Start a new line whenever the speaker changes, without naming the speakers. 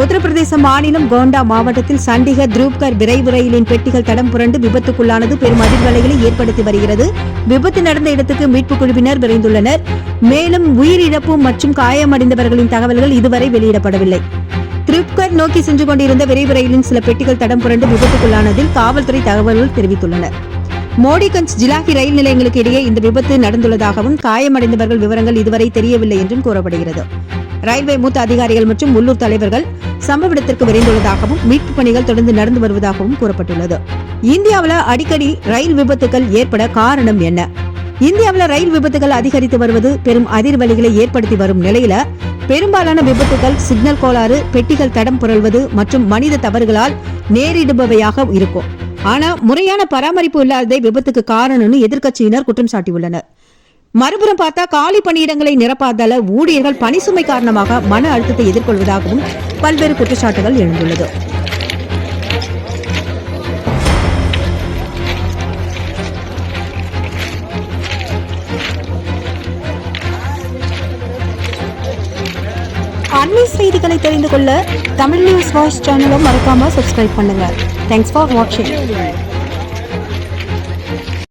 உத்தரப்பிரதேச மாநிலம் கோண்டா மாவட்டத்தில் சண்டிகர் துரூப்கர் விரைவு ரயிலின் பெட்டிகள் தடம் புரண்டு விபத்துக்குள்ளானது பெரும் அதிர்வலைகளை ஏற்படுத்தி வருகிறது. விபத்து நடந்த இடத்துக்கு மீட்புக் குழுவினர் விரைந்துள்ளனர். மேலும் உயிரிழப்பு மற்றும் காயமடைந்தவர்களின் தகவல்கள் இதுவரை வெளியிடப்படவில்லை. திருப்கர் நோக்கி சென்று கொண்டிருந்த விரைவு ரயிலின் சில பெட்டிகள் தடம் புரண்டு விபத்துக்குள்ளானதில் காவல்துறை தகவல்கள் தெரிவித்துள்ளனர் மோடிகஞ்ச் ஜிலாகி ரயில் நிலையங்களுக்கு இடையே இந்த விபத்து நடந்துள்ளதாகவும் காயமடைந்தவர்கள் விவரங்கள் இதுவரை தெரியவில்லை என்றும் கூறப்படுகிறது. ரயில்வே மூத்த அதிகாரிகள் மற்றும் உள்ளூர் தலைவர்கள் சம்பவ இடத்திற்கு விரைந்துள்ளதாகவும் மீட்பு பணிகள் தொடர்ந்து நடந்து வருவதாகவும் கூறப்பட்டுள்ளது. இந்தியாவில் அடிக்கடி ரயில் விபத்துகள் ஏற்பட காரணம் என்ன? இந்தியாவில் ரயில் விபத்துகள் அதிகரித்து வருவது பெரும் அதிர்வலிகளை ஏற்படுத்தி வரும் நிலையில பெரும்பாலான விபத்துகள் சிக்னல் கோளாறு பெட்டிகள் தடம் புரள்வது மற்றும் மனித தவறுகளால் நேரிடுபவையாக இருக்கும். ஆனா முறையான பராமரிப்பு இல்லாததே விபத்துக்கு காரணம்னு எதிர்க்கட்சியினர் குற்றம் சாட்டியுள்ளனர். மறுபுறம் பார்த்தா காலி பணியிடங்களை நிரப்பாதால ஊழியர்கள் பணி சுமை காரணமாக மன அழுத்தத்தை எதிர்கொள்வதாகவும் பல்வேறு குற்றச்சாட்டுகள் எழுந்துள்ளது. அண்மை செய்திகளை தெரிந்து கொள்ள தமிழ் நியூஸ் வாய்ஸ் சேனலும் மறக்காம சப்ஸ்கிரைப் பண்ணுங்க. தேங்க்ஸ் ஃபார் வாட்சிங்